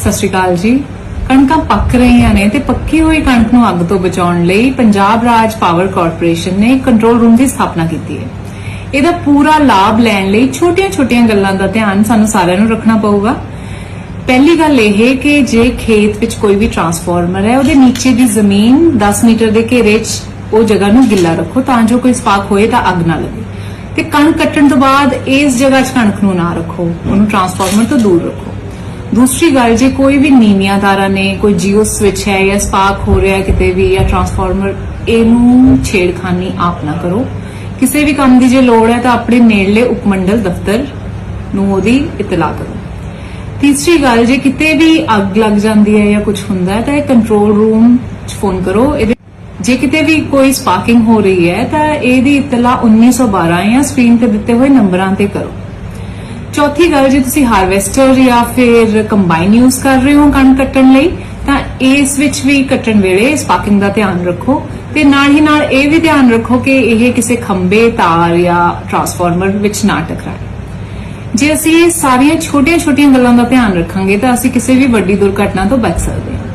ਸਤਿ ਸ਼੍ਰੀ ਅਕਾਲ ਜੀ। ਕਣਕਾਂ ਪੱਕ ਰਹੀਆਂ ਨੇ ਤੇ ਪੱਕੀ ਹੋਈ ਕਣਕ ਨੂੰ ਅੱਗ ਤੋਂ ਬਚਾਉਣ ਲਈ ਪੰਜਾਬ ਰਾਜ ਪਾਵਰ ਕਾਰਪੋਰੇਸ਼ਨ ਨੇ ਕੰਟਰੋਲ ਰੂਮ ਦੀ ਸਥਾਪਨਾ ਕੀਤੀ ਹੈ। ਇਹਦਾ ਪੂਰਾ ਲਾਭ ਲੈਣ ਲਈ ਛੋਟੀਆਂ-ਛੋਟੀਆਂ ਗੱਲਾਂ ਦਾ ਧਿਆਨ ਸਾਨੂੰ ਸਾਰਿਆਂ ਨੂੰ ਰੱਖਣਾ ਪਊਗਾ। ਪਹਿਲੀ ਗੱਲ ਇਹ ਕਿ ਜੇ ਖੇਤ ਵਿੱਚ ਕੋਈ ਵੀ ਟਰਾਂਸਫਾਰਮਰ ਹੈ, ਉਹਦੇ ਨੀਚੇ ਦੀ ਜ਼ਮੀਨ 10 ਮੀਟਰ ਦੇ ਘੇਰੇ 'ਚ ਉਹ ਜਗ੍ਹਾ ਨੂੰ ਗਿੱਲਾ ਰੱਖੋ ਤਾਂ ਜੋ ਕੋਈ ਸਪਾਰਕ ਹੋਏ ਤਾਂ ਅੱਗ ਨਾ ਲੱਗੇ। ਤੇ ਕਣਕ ਕੱਟਣ ਤੋਂ ਬਾਅਦ ਇਸ ਜਗ੍ਹਾ 'ਚ ਕਣਕ ਨੂੰ ਨਾ ਰੱਖੋ, ਉਹਨੂੰ ਟਰਾਂਸਫਾਰਮਰ ਤੋਂ ਦੂਰ ਰੱਖੋ। ਦੂਸਰੀ ਗੱਲ, ਜੇ ਕੋਈ ਵੀ ਨੀਵੀਆਂ ਤਾਰਾਂ ਨੇ, ਕੋਈ ਜੀਓ ਸਵਿਚ ਹੈ ਜਾਂ ਸਪਾਰਕ ਹੋ ਰਿਹਾ ਕਿਤੇ ਵੀ ਜਾਂ ਟਰਾਂਸਫਾਰਮਰ ਇਹਨੂੰ ਛੇੜਖਾਨੀ ਆਪ ਨਾ ਕਰੋ। ਕਿਸੇ ਵੀ ਕੰਮ ਦੀ ਜੇ ਲੋੜ ਹੈ ਤਾਂ ਆਪਣੇ ਨੇੜਲੇ ਉਪਮੰਡਲ ਦਫ਼ਤਰ ਨੂੰ ਉਹਦੀ ਇਤਲਾਹ ਕਰੋ। ਤੀਸਰੀ ਗੱਲ, ਜੇ ਕਿਤੇ ਵੀ ਅੱਗ ਲੱਗ ਜਾਂਦੀ ਹੈ ਜਾਂ ਕੁਝ ਹੁੰਦਾ ਹੈ ਤਾਂ ਇਹ ਕੰਟਰੋਲ ਰੂਮ 'ਚ ਫੋਨ ਕਰੋ। ਇਹਦੇ ਜੇ ਕਿਤੇ ਵੀ ਕੋਈ ਸਪਾਰਕਿੰਗ ਹੋ ਰਹੀ ਹੈ ਤਾਂ ਇਹਦੀ ਇਤਲਾਹ 1912 ਜਾਂ ਸਕਰੀਨ ਤੇ ਦਿੱਤੇ ਹੋਏ ਨੰਬਰਾਂ ਤੇ ਕਰੋ। ਚੌਥੀ ਗੱਲ ਜੇ ਤੁਸੀਂ ਹਾਰਵੈਸਟਰ ਜਾਂ ਫਿਰ ਕੰਬਾਈਨ ਯੂਜ਼ ਕਰ ਰਹੇ ਹੋ ਕਣਕ ਕੱਟਣ ਲਈ, ਤਾਂ ਇਸ ਵਿੱਚ ਵੀ ਕੱਟਣ ਵੇਲੇ ਸਪਾਰਕਿੰਗ ਦਾ ਧਿਆਨ ਰੱਖੋ ਤੇ ਨਾਲ ਹੀ ਨਾਲ ਇਹ ਵੀ ਧਿਆਨ ਰੱਖੋ ਕਿ ਇਹ ਕਿਸੇ ਖੰਬੇ ਤਾਰ ਜਾਂ ਟਰਾਂਸਫਾਰਮਰ ਵਿੱਚ ਨਾ ਟਕਰਾਏ। ਜੇ ਅਸੀਂ ਸਾਰੀਆਂ ਛੋਟੀਆਂ-ਛੋਟੀਆਂ ਗੱਲਾਂ ਦਾ ਧਿਆਨ ਰੱਖਾਂਗੇ ਤਾਂ ਅਸੀਂ ਕਿਸੇ ਵੀ ਵੱਡੀ ਦੁਰਘਟਨਾ ਤੋਂ ਬਚ ਸਕਦੇ ਹਾਂ।